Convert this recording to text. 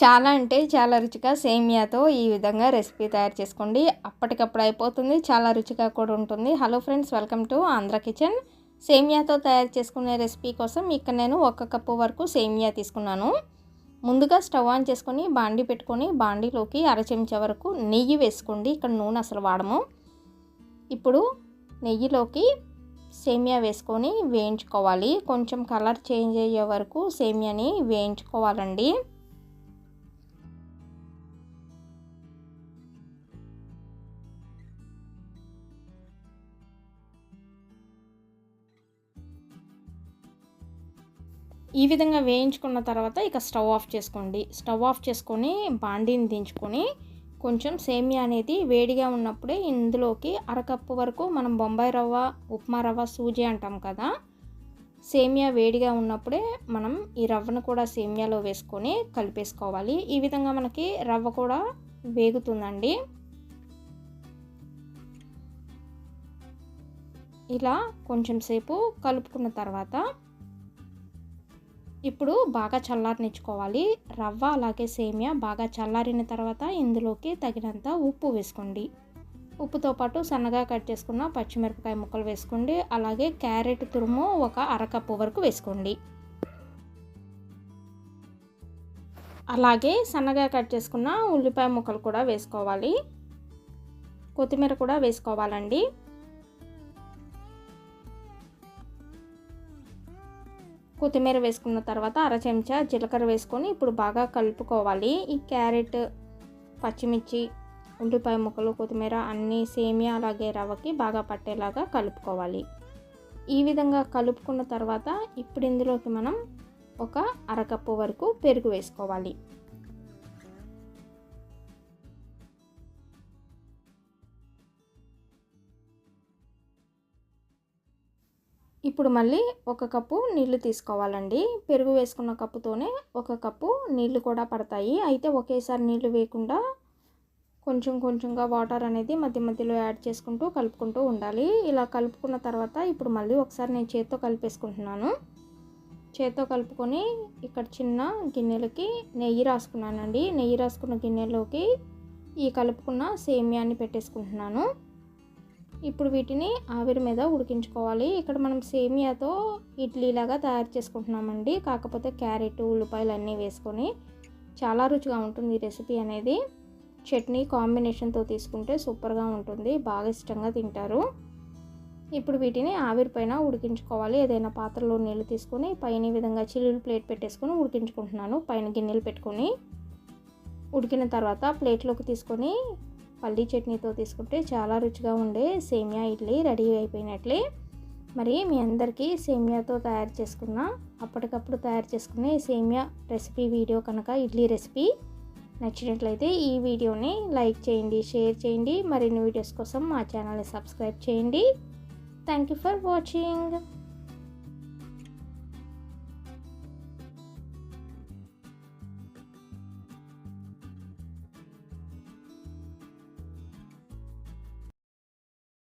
చాలా అంటే చాలా రుచిగా సేమియాతో ఈ విధంగా రెసిపీ తయారు చేసుకోండి. అప్పటికప్పుడు అయిపోతుంది చాలా రుచిగా కూడా ఉంటుంది. Hello friends welcome to Andhra kitchen సేమియాతో తయారు చేసుకునే రెసిపీ కోసం ఇక్కడ నేను ఒక కప్పు వరకు సేమియా తీసుకున్నాను. ముందుగా స్టవ్ ఆన్ చేసుకొని బాండి పెట్టుకొని బాండీలోకి అర చెంచా వరకు నెయ్యి వేసుకోండి. ఇక్కడ నూనె అసలు వాడము. ఇప్పుడు నెయ్యిలోకి సేమియా వేసుకొని వేయించుకోవాలి. కొంచెం కలర్ చేంజ్ అయ్యే వరకు సేమియాని వేయించుకోవాలండి. ఈ విధంగా వేయించుకున్న తర్వాత ఇక స్టవ్ ఆఫ్ చేసుకోండి. స్టవ్ ఆఫ్ చేసుకొని బాండీని దించుకొని కొంచెం సేమియా అనేది వేడిగా ఉన్నప్పుడే ఇందులోకి అరకప్పు వరకు మనం బొంబాయి రవ్వ ఉప్మా రవ్వ సూజీ అంటాం కదా సేమియా వేడిగా ఉన్నప్పుడే మనం ఈ రవ్వను కూడా సేమియాలో వేసుకొని కలిపేసుకోవాలి. ఈ విధంగా మనకి రవ్వ కూడా వేగుతుందండి. ఇలా కొంచెం సేపు కలుపుకున్న తర్వాత ఇప్పుడు బాగా చల్లారనిచ్చుకోవాలి. రవ్వ అలాగే సేమియా బాగా చల్లారిన తర్వాత ఇందులోకి తగినంత ఉప్పు వేసుకోండి. ఉప్పుతో పాటు సన్నగా కట్ చేసుకున్న పచ్చిమిరపకాయ ముక్కలు వేసుకోండి. అలాగే క్యారెట్ తురుము ఒక అరకప్పు వరకు వేసుకోండి. అలాగే సన్నగా కట్ చేసుకున్న ఉల్లిపాయ ముక్కలు కూడా వేసుకోవాలి. కొత్తిమీర కూడా వేసుకోవాలండి. కొత్తిమీర వేసుకున్న తర్వాత అర చెంచా జీలకర్ర వేసుకొని ఇప్పుడు బాగా కలుపుకోవాలి. ఈ క్యారెట్ పచ్చిమిర్చి ఉల్లిపాయ ముక్కలు కొత్తిమీర అన్నీ సేమియా అలాగే రవ్వకి బాగా పట్టేలాగా కలుపుకోవాలి. ఈ విధంగా కలుపుకున్న తర్వాత ఇప్పుడు ఇందులోకి మనం ఒక అరకప్పు వరకు పెరుగు వేసుకోవాలి. ఇప్పుడు మళ్ళీ ఒక కప్పు నీళ్ళు తీసుకోవాలండి. పెరుగు వేసుకున్న కప్పుతోనే ఒక కప్పు నీళ్ళు కూడా పడతాయి. అయితే ఒకేసారి నీళ్ళు వేయకుండా కొంచెం కొంచెంగా వాటర్ అనేది మధ్య మధ్యలో యాడ్ చేసుకుంటూ కలుపుకుంటూ ఉండాలి. ఇలా కలుపుకున్న తర్వాత ఇప్పుడు మళ్ళీ ఒకసారి నేను చేత్తో కలిపేసుకుంటున్నాను. చేత్తో కలుపుకొని ఇక్కడ చిన్న గిన్నెలకి నెయ్యి రాసుకున్నానండి. నెయ్యి రాసుకున్న గిన్నెలోకి ఈ కలుపుకున్న సేమియాన్ని పెట్టేసుకుంటున్నాను. ఇప్పుడు వీటిని ఆవిరి మీద ఉడికించుకోవాలి. ఇక్కడ మనం సేమియాతో ఇడ్లీలాగా తయారు చేసుకుంటున్నామండి. కాకపోతే క్యారెట్ ఉల్లిపాయలు అన్నీ వేసుకొని చాలా రుచిగా ఉంటుంది ఈ రెసిపీ అనేది. చట్నీ కాంబినేషన్తో తీసుకుంటే సూపర్గా ఉంటుంది. బాగా ఇష్టంగా తింటారు. ఇప్పుడు వీటిని ఆవిరి పైన ఉడికించుకోవాలి. ఏదైనా పాత్రలో నీళ్ళు తీసుకొని పైన ఈ విధంగా చిల్లులు ప్లేట్ పెట్టేసుకొని ఉడికించుకుంటున్నాను. పైన గిన్నెలు పెట్టుకొని ఉడికిన తర్వాత ప్లేట్లోకి తీసుకొని పల్లీ చట్నీతో తీసుకుంటే చాలా రుచిగా ఉండే సేమియా ఇడ్లీ రెడీ అయిపోయినట్లే. మరి మీ అందరికీ సేమియాతో తయారు చేసుకున్న అప్పటికప్పుడు తయారు చేసుకునే సేమియా రెసిపీ వీడియో కనుక ఇడ్లీ రెసిపీ నచ్చినట్లయితే ఈ వీడియోని లైక్ చేయండి షేర్ చేయండి. మరిన్ని వీడియోస్ కోసం మా ఛానల్ని సబ్స్క్రైబ్ చేయండి. Thank you for watching.